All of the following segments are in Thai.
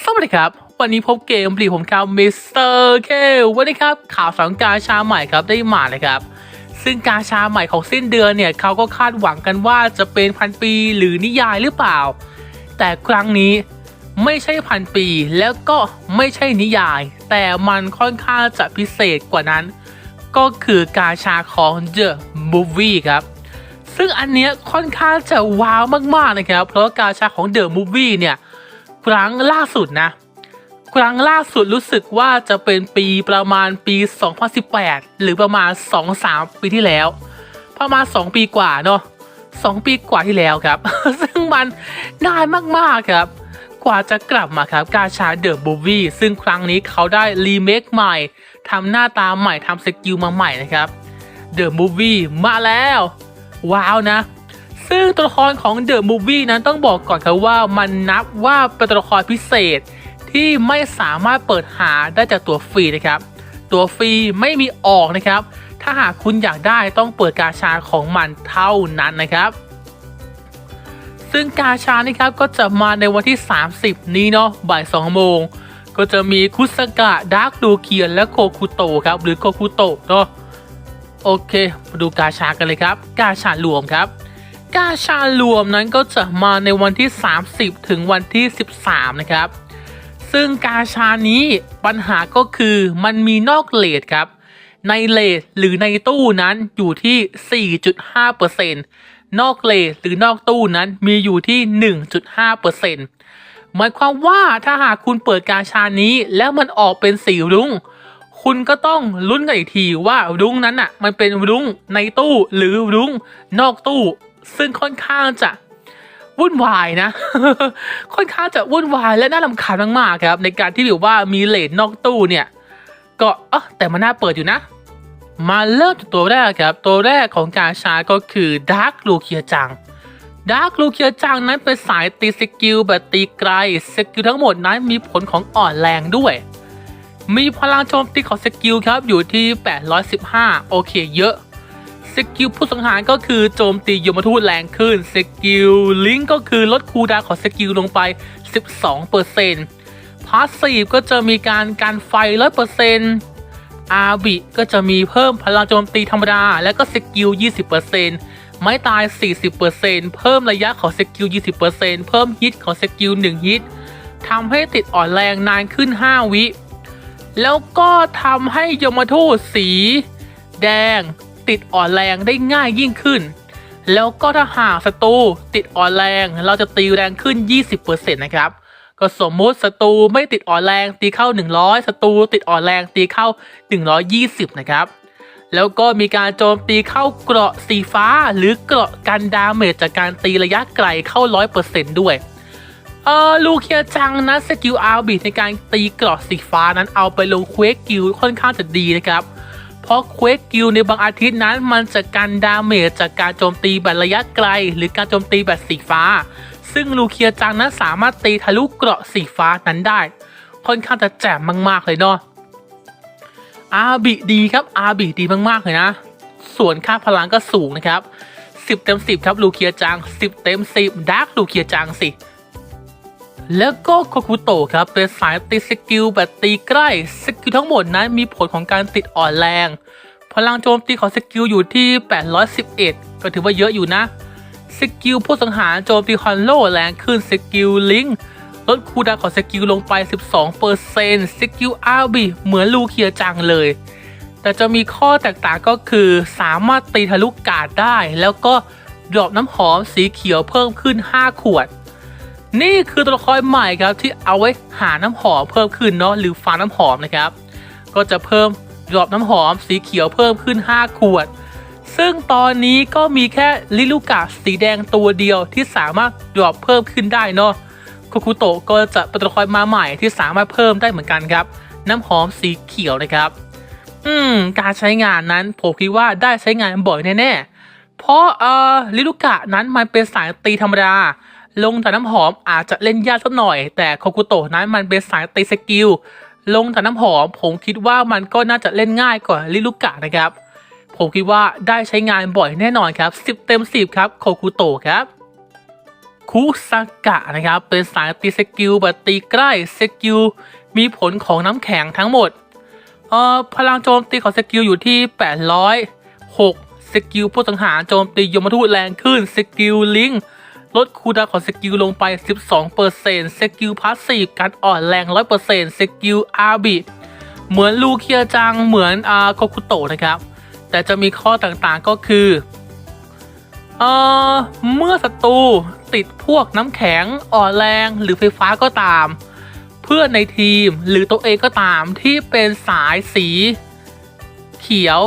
สวัสดีครับ วันนี้พบเกมปลีผมครับมิสเตอร์เควันนี้ครับข่าวสารกาชาใหม่ครับได้มาเลยครับ ซึ่งกาชาใหม่ของสิ้นเดือนเนี่ยเขาก็คาดหวังกันว่าจะเป็นพันปีหรือนิยายหรือเปล่า แต่ครั้งนี้ไม่ใช่พันปีแล้วก็ไม่ใช่นิยาย แต่มันค่อนข้างจะพิเศษกว่านั้น ก็คือกาชาของ The Movie ครับซึ่งอันเนี้ยค่อนข้างจะว้าวมากๆนะครับ เพราะว่ากาชาของ The Movie เนี่ย ครั้งล่าสุดนะ ครั้งล่าสุดรู้สึกว่าจะเป็นปีประมาณปี 2018 หรือประมาณ 2-3 ปีที่แล้ว ประมาณ 2 ปีกว่าเนาะ2 ปีกว่าที่แล้วครับ ซึ่งมันนานมากๆครับ กว่าจะกลับมาครับกาชาเดอะบูวี่ซึ่งครั้งนี้เขาได้รีเมคใหม่ทำหน้าตาใหม่ทำสกิลมาใหม่นะครับเดอะมูวี่มาแล้ว ว้าวนะ ซึ่งตัวละครของเดอะมูวี่นั้นต้องบอกก่อนครับว่ามันนับว่าเป็นตัวละครพิเศษ ที่ไม่สามารถเปิดหาได้จากตัวฟรีนะครับ ตัวฟรีไม่มีออกนะครับ ถ้าหากคุณอยากได้ต้องเปิดกาชาของมันเท่านั้นนะครับ ซึ่งกาชานี่ครับก็จะมาในวันที่ 30 นี้เนาะบ่าย2โมงก็จะมีคุสกะดาร์กดูเคียนและโคคุโตครับ หรือโคคุโตเนาะโอเค มาดูกาชากันเลยครับ กาชารวมครับ กาชารวมนั้นก็จะมาในวันที่ 30 ถึงวันที่ 13 นะครับ ซึ่งกาชานี้ปัญหาก็คือมันมีนอกเลทครับ ในเลทหรือในตู้นั้นอยู่ที่ 4.5%นอกเลทหรือนอกตู้นั้นมีอยู่ที่ 1.5%หมายความว่าถ้าหากคุณเปิดกาชานี้แล้วมันออกเป็นสีรุ้งคุณก็ต้องลุ้นกันอีกทีว่ารุ้งนั้นอะ มันเป็นรุ้งในตู้หรือรุ้งนอกตู้ ซึ่งค่อนข้างจะวุ่นวายนะ ค่อนข้างจะวุ่นวายและน่ารำคาญมากๆครับ ในการที่แบบว่ามีเลทนอกตู้เนี่ย ก็เออแต่มันน่าเปิดอยู่นะ มาเริ่มจากตัวแรกครับ ตัวแรกของการชาก็คือดาร์คลูเคียจังดาร์คลูเคียจังนั้นเป็นสายตีสกิลแบบตีไกลสกิลทั้งหมดนั้นมีผลของอ่อนแรงด้วย มีพลังโจมตีของสกิลครับอยู่ที่ 815 โอเคเยอะ สกิลผู้สังหารก็คือโจมตียมทูตแรงขึ้น สกิลลิงก์ก็คือลดคูลดาวของสกิลลงไป 12%พาสซีฟก็จะมีการการไฟ 100%อาบิก็จะมีเพิ่มพลังโจมตีธรรมดา และก็สกิล 20%ไม้ตาย 40%เพิ่มระยะของสกิล 20%เพิ่มฮิตของสกิล 1 ฮิตทำให้ติดอ่อนแรงนานขึ้น 5 วิ แล้วก็ทำให้ยมทูตสี แดง ติดอ่อนแรงได้ง่ายยิ่งขึ้น แล้วก็ถ้าหากศัตรูติดอ่อนแรง เราจะตีแรงขึ้น 20%นะครับก็สมมุติศัตรูไม่ติดอ่อนแรงตีเข้า 100ศัตรูติดอ่อนแรงตีเข้า 120 นะครับ แล้วก็มีการโจมตีเข้าเกราะสีฟ้าหรือเกราะกันดาเมจจากการตีระยะไกลเข้า 100%ด้วยเออลูเคียจังนะสกิลอาร์บิในการตีเกราะสีฟ้านั้นเอาไปลงเควกกิลค่อนข้างจะดีนะครับ เพราะเควกกิลในบางอาทิตย์นั้น มันจะกันดาเมจจากการโจมตีแบบระยะไกล หรือการโจมตีแบบสีฟ้า ซึ่งลูเคียจังนั้นสามารถตีทะลุเกราะสีฟ้านั้นได้ ค่อนข้างจะแจ่มมาก ๆ เลยเนาะอาร์บิดีครับอาร์บิดีมากๆเลยนะ ส่วนค่าพลังก็สูงนะครับ 10 เต็ม 10 ครับลูเคียจัง 10 เต็ม 10ดาร์กลูเคียจังสิ แล้วก็โคคุโตะครับเป็นสายตีสกิลแบบตีใกล้สกิลทั้งหมดนั้นมีผลของการติดอ่อนแรง พลังโจมตีของสกิลอยู่ที่ 811 ก็ถือว่าเยอะอยู่นะ สกิลผู้สังหารโจมตีคอนโลแรงขึ้นสกิลลิงลดคูดาของสกิลลงไป 12%สกิลอาร์บีเหมือนลูเคียจังเลย แต่จะมีข้อแตกต่างก็คือสามารถตีทะลุกาดได้ แล้วก็ดรอปน้ำหอมสีเขียวเพิ่มขึ้น 5 ขวด นี่คือตัวละครใหม่ครับที่เอาไว้หาน้ำหอมเพิ่มขึ้นเนาะหรือฟาน้ำหอมนะครับ ก็จะเพิ่มดรอปน้ำหอมสีเขียวเพิ่มขึ้น 5 ขวด ซึ่งตอนนี้ก็มีแค่ลิลูกาสีแดงตัวเดียวที่สามารถดรอปเพิ่มขึ้นได้เนาะคุคุโตะก็จะเป็นตัวละครมาใหม่ที่สามารถเพิ่มได้เหมือนกันครับ น้ำหอมสีเขียวนะครับ อืม การใช้งานนั้นผมคิดว่าได้ใช้งานบ่อยแน่ๆเพราะเอ่อลิลูกะนั้นมันเป็นสายตีธรรมดา ลงแต่น้ำหอมอาจจะเล่นยากสักหน่อย แต่โคกุโตะนั้นมันเป็นสายตีสกิลลงแต่น้ำหอม ผมคิดว่ามันก็น่าจะเล่นง่ายกว่าลิลูกะนะครับ ผมคิดว่าได้ใช้งานบ่อยแน่นอนครับ 10 เต็ม 10 ครับโคกุโตะครับคุสกะนะครับ เป็นสายตีสกิลแบบตีใกล้สกิลมีผลของน้ำแข็งทั้งหมดเอ่อพลังโจมตีของสกิลอยู่ที่ 806สกิลผู้สังหารโจมตียมทูตแรงขึ้นสกิลลิงก์ ลดคูลดาวของสกิลลงไป 12%สกิลพาสซีฟการอ่อนแรง 100%สกิลอาร์บิเหมือนลูเคียจังเหมือนอาโคคุโตะนะครับ แต่จะมีข้อต่างๆก็คือเอ่อเมื่อศัตรูติดพวกน้ำแข็งอ่อนแรงหรือไฟฟ้าก็ตาม เพื่อนในทีมหรือตัวเองก็ตามที่เป็นสายสี เขียว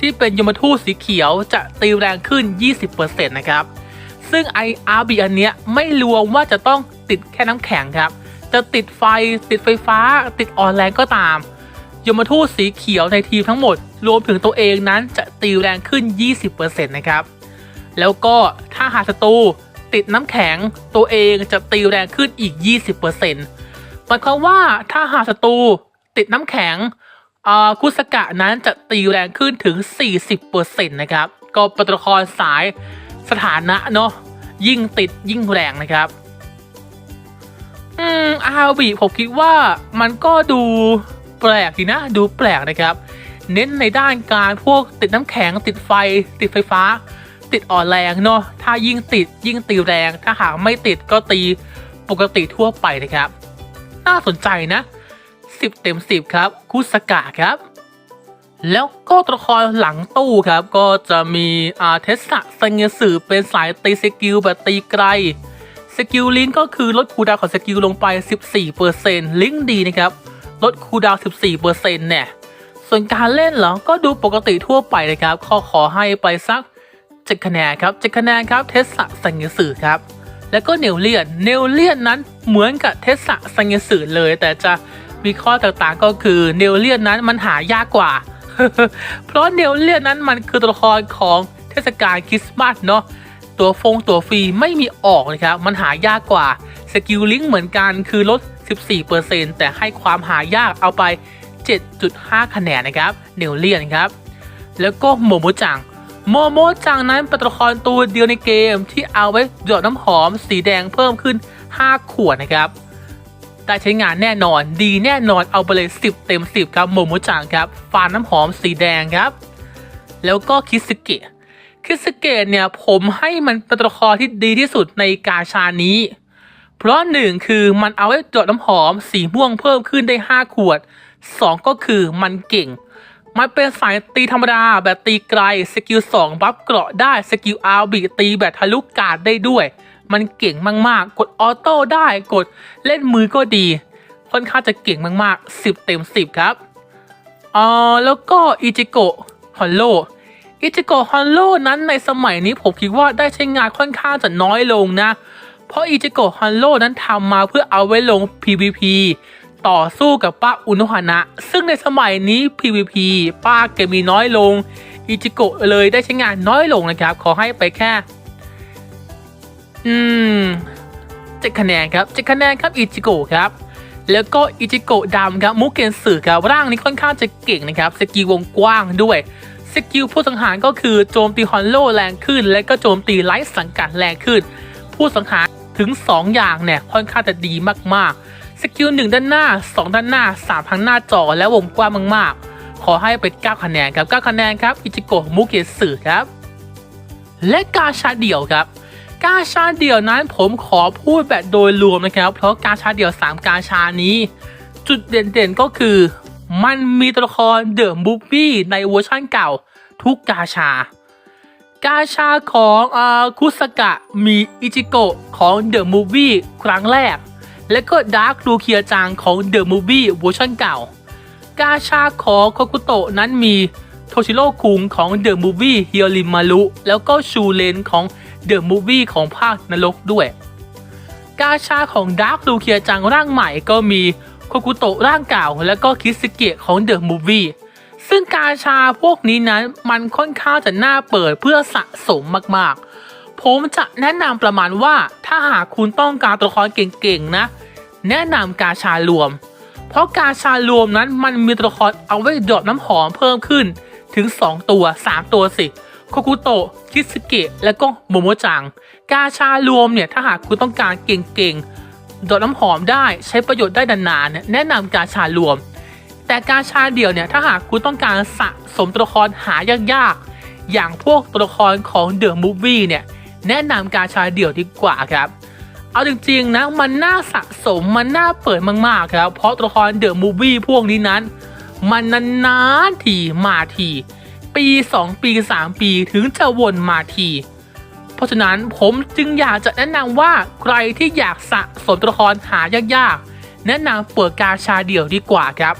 ที่เป็นยมทูตสีเขียวจะตีแรงขึ้น 20%นะครับ ซึ่ง IRB อันเนี้ยไม่รวมว่าจะต้องติดแค่น้ำแข็งครับ จะติดไฟติดไฟฟ้า ติดอ่อนแรงก็ตามยมทูตสีเขียวในทีมทั้งหมด รวมถึงตัวเองนั้นจะตีแรงขึ้น 20%นะครับ แล้วก็ถ้าหาศัตรูติดน้ำแข็งตัวเองจะตีแรงขึ้นอีก 20%หมายความว่าถ้าหาศัตรูติดน้ำแข็งอ่าคุสกะนั้นจะตีแรงขึ้นถึง 40%นะครับ ก็ป็นตัวละครสาย สถานะเนาะยิ่งติดยิ่งแรงนะครับ อืมอาบีผมคิดว่ามันก็ดูแปลกดีนะ ดูแปลกนะครับ เน้นในด้านการพวกติดน้ำแข็งติดไฟ ติดไฟฟ้า ติดอ่อนแรงเนาะถ้ายิ่งติดยิ่งตีแรง ถ้าหากไม่ติดก็ตีปกติทั่วไปนะครับ น่าสนใจนะ 10 เต็ม 10 ครับคุสกะครับ แล้วก็ตัวละครหลังตู้ครับ ก็จะมีอาเทสะสังเงสือเป็นสายตีสกิลแบบตีไกลสกิลลิงก็คือลดคูดาวของสกิลลงไป 14%ลิงดีนะครับ ลดคูดาวน์14%เนี่ย ส่วนการเล่นเหรอ ก็ดูปกติทั่วไปนะครับขอขอให้ไปสัก 7 คะแนนครับ 7 คะแนนครับ เทสะสังเกสือครับ แล้วก็เนลเลียน เนลเลียนนั้นเหมือนกับเทสะสังเกสือเลย แต่จะมีข้อต่างๆก็คือเนลเลียนนั้นมันหายากกว่า เพราะเนลเลียนนั้นมันคือตัวละครของเทศกาลคริสต์มาสเนาะตัวฟงตัวฟรีไม่มีออกนะครับ มันหายากกว่าสกิลลิงเหมือนกันคือลด 14%แต่ให้ความหายากเอาไป 7.5 คะแนนนะครับเนลเลียนครับ แล้วก็โมโมจังโมโมจังนั้นเป็นตัวละครตัวเดียวในเกมที่เอาไว้หยดน้ำหอมสีแดงเพิ่มขึ้น 5 ขวดนะครับ ได้ใช้งานแน่นอน ดีแน่นอนเอาไปเลย 10 เต็ม 10 ครับโมโมจังครับฟานน้ำหอมสีแดงครับ แล้วก็คิสเกะคิสเกตเนี่ยผมให้มันเป็นตัวละครที่ดีที่สุดในกาชานี้ เพราะหนึ่งคือมันเอาไว้จดน้ำหอมสีม่วงเพิ่มขึ้นได้ 5 ขวด 2 ก็คือมันเก่ง มันเป็นสายตีธรรมดาแบบตีไกล สกิล 2 บัฟเกราะได้ สกิลอาร์บีตีแบบทะลุกาดได้ด้วย มันเก่งมากๆ กดออโต้ได้กดเล่นมือก็ดี ค่อนข้างจะเก่งมากๆ 10 เต็ม 10 ครับอ่าแล้วก็อิจิโกะฮอลโลอิจิโกะฮอนโลนั้นในสมัยนี้ผมคิดว่าได้ใช้งานค่อนข้างจะน้อยลงนะ เพราะอิจิโกะฮอนโลนั้นทำมาเพื่อเอาไว้ลง PVP ต่อสู้กับป้าอุนุฮานะ ซึ่งในสมัยนี้ PVP ป้าเกมีน้อยลง อิจิโกะเลยได้ใช้งานน้อยลงนะครับ ขอให้ไปแค่ อืมเจ็ดคะแนนครับเจ็ดคะแนนครับอิจิโกะครับ แล้วก็อิจิโกะดำครับมุกเกนสึครับร่างนี้ค่อนข้างจะเก่งนะครับสกิลวงกว้างด้วยสกิลผู้สังหารก็คือโจมตีฮอนโลแรงขึ้น และก็โจมตีไร้สังกัดแรงขึ้น ผู้สังหารถึง 2 อย่างเนี่ยค่อนข้างจะดีมากๆ สกิล 1 ด้านหน้า 2 ด้านหน้า 3ทางหน้าจอและวงกว้างมากๆ ขอให้เป็น9คะแนนครับ9คะแนนครับ อิจิโกะมุกเกสึครับ และกาชาเดี่ยวครับ กาชาเดี่ยวนั้นผมขอพูดแบบโดยรวมนะครับ เพราะกาชาเดี่ยว 3 กาชานี้ จุดเด่นๆก็คือ มันมีตัวละครเดอะมูฟี่ในเวอร์ชันเก่า ทุกกาชา กาชาของอคุสกะมีอิจิโกะของเดอะมูฟี่ครั้งแรก และก็ดาร์คลูเคียจังของเดอะมูฟี่เวอร์ชันเก่า กาชาของโคคุโตะนั้นมีโทชิโร่คุงของเดอะมูฟี่เฮียริมารุแล้วก็ชูเลนของ เดอะมูฟวี่ของภาคนรกด้วย กาชาของดาร์คลูเคียจังร่างใหม่ก็มีโคคุโตะร่างเก่าแล้วก็คิสเกะของเดอะมูฟวี่ซึ่งกาชาพวกนี้นั้นมันค่อนข้างจะน่าเปิดเพื่อสะสมมากๆ ผมจะแนะนำประมาณว่าถ้าหากคุณต้องการตัวละครเก่งๆนะ แนะนำกาชารวม เพราะกาชารวมนั้นมันมีตัวละครเอาไว้ดรอปน้ำหอมเพิ่มขึ้นถึง 2 ตัว 3 ตัวสิ โคกุโตะคิสเกะ และก็โมโมจัง กาชารวมเนี่ยถ้าหากคุณต้องการเก่งๆ ดดน้ำหอมได้ใช้ประโยชน์ได้นานๆเนี่ยแนะนำกาชารวม แต่กาชาเดี่ยวเนี่ยถ้าหากคุณต้องการสะสมตัวละครหายากๆ อย่างพวกตัวละครของเดอะมูฟวี่เนี่ยแนะนำกาชาเดี่ยวดีกว่าครับ เอาจริงๆนะมันน่าสะสมมันน่าเปิดมากๆครับ เพราะตัวละครเดอะมูฟวี่พวกนี้นั้น มันนานๆทีมาที ปี 2 ปี 3 ปีถึงจะวนมาที เพราะฉะนั้นผมจึงอยากจะแนะนำว่าใครที่อยากสะสมตัวละครหายากๆ แนะนำเปิดกาชาเดี่ยวดีกว่าครับ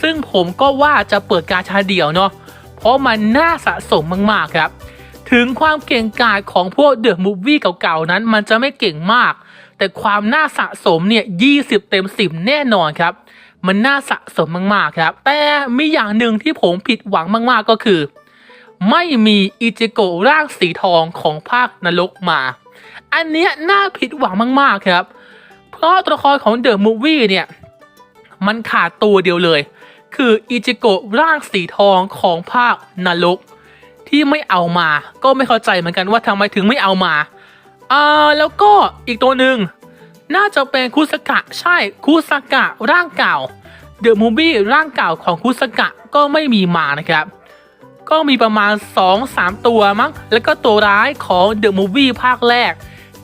ซึ่งผมก็ว่าจะเปิดกาชาเดี่ยวเนาะเพราะมันน่าสะสมมากๆครับ ถึงความเก่งกาจของพวกเดอะมูฟวี่เก่าๆนั้นมันจะไม่เก่งมาก แต่ความน่าสะสมเนี่ย 20 เต็ม 10 แน่นอนครับ มันน่าสะสมมากๆครับ แต่มีอย่างหนึ่งที่ผมผิดหวังมากๆก็คือ ไม่มีอิจิโกะร่างสีทองของภาคนรกมา อันเนี้ยน่าผิดหวังมากๆครับ เพราะตัวละครของเดอะมูฟวี่เนี่ยมันขาดตัวเดียวเลย คืออิจิโกะร่างสีทองของภาคนรกที่ไม่เอามา ก็ไม่เข้าใจเหมือนกันว่าทำไมถึงไม่เอามาอ่าแล้วก็อีกตัวหนึ่ง น่าจะเป็นคุสกะใช่คุสกะร่างเก่าเดอะมูบี้ร่างเก่าของคุสกะก็ไม่มีมานะครับ ก็มีประมาณ 2-3 ตัวมั้งแล้วก็ตัวร้ายของ The Movie ภาคแรก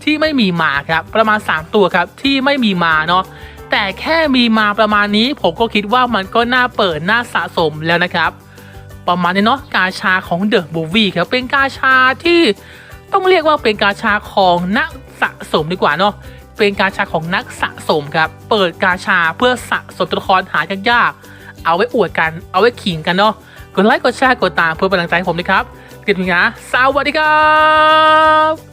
ที่ไม่มีมาครับประมาณ 3 ตัวครับที่ไม่มีมาเนาะแต่แค่มีมาประมาณนี้ผมก็คิดว่ามันก็น่าเปิดน่าสะสมแล้วนะครับ ประมาณนี้เนาะกาชาของ The Movie ครับเป็นกาชาที่ต้องเรียกว่าเป็นกาชาของนักสะสมดีกว่าเนาะ เป็นกาชาของนักสะสมครับ เปิดกาชาเพื่อสะสมตัวละครหายากๆ เอาไว้อวดกัน เอาไว้ขิงกันเนาะ กดไลค์ กดแชร์ กดตามเพื่อเป็นกำลังใจให้ผมนะครับติดตามนะ สวัสดีครับ